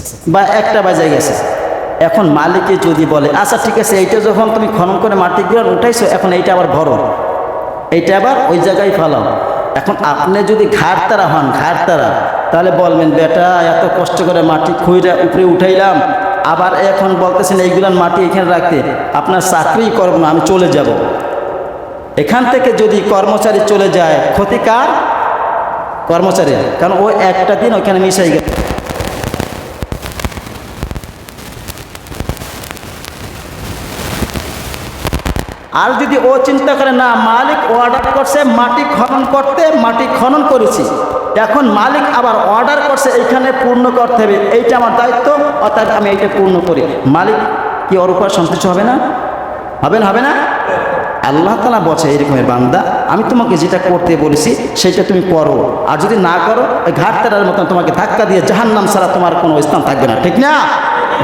গেছে, বা একটা বাজে গেছে। এখন মালিকে যদি বলে আচ্ছা ঠিক আছে, এইটা যখন তুমি খনন করে মাটিগুলো উঠাইছো, এখন এইটা আবার ভরো। এইটা আবার ওই জায়গায় ফেলাও। এখন আপনি যদি ঘাটতারা হন ঘাটতারা তাহলে বলবেন, বেটা, এত কষ্ট করে মাটি খুঁড়ে উপরে উঠাইলাম, আবার এখন বলতেছেন এইগুলান মাটি এখানে রাখতে, আপনার চাকরি করব না, আমি চলে যাব। এখান থেকে যদি কর্মচারী চলে যায়, ক্ষতিকার কর্মচারী, কারণ ও একটা দিন ওখানে মিশাই গেছে। আর যদি ও চিন্তা করে, না, মালিক অর্ডার করছে, মাটি খনন করতে, মাটি খনন করেছি। এখন মালিক আবার অর্ডার করছে, এইখানে পূর্ণ করতে হবে। এইটা আমার দায়িত্ব, অর্থাৎ আমি এইটা পূর্ণ করি। মালিক কি ওর উপর সন্তুষ্ট হবে না? হবে না হবে না? আল্লাহ তালা বলছে এরকমের বান্দা, আমি তোমাকে যেটা করতে বলেছি সেটা তুমি করো। আর যদি না করো, ওই ঘাটতারার মতন তোমাকে ধাক্কা দিয়ে জাহান্নাম ছাড়া তোমার কোনো স্থান থাকবে না। ঠিক না?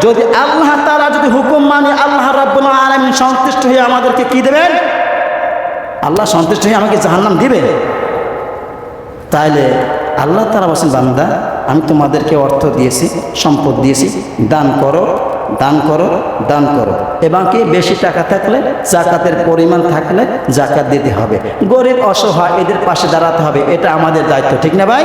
যদি আল্লাহ তারা যদি হুকুম মানে আল্লাহ রাব্বুল আলমিন সন্তুষ্ট হয়ে আমাদেরকে কি দেবেন? আল্লাহ সন্তুষ্ট হয়ে আমাকে জাহান্নাম দিবে তাইলে আল্লাহ তারা বলছেন, বান্দা, আমি তোমাদেরকে অর্থ দিয়েছি, সম্পদ দিয়েছি, দান করো দান করো দান করো। এবং কি বেশি টাকা থাকলে, জাকাতের পরিমাণ থাকলে জাকাত দিতে হবে। গরিব, অসহায়, এদের পাশে দাঁড়াতে হবে, এটা আমাদের দায়িত্ব, ঠিক না ভাই?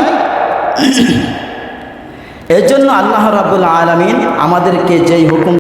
এর জন্য আল্লাহ রাবুল আলমিন আমাদেরকে যেই হুকুম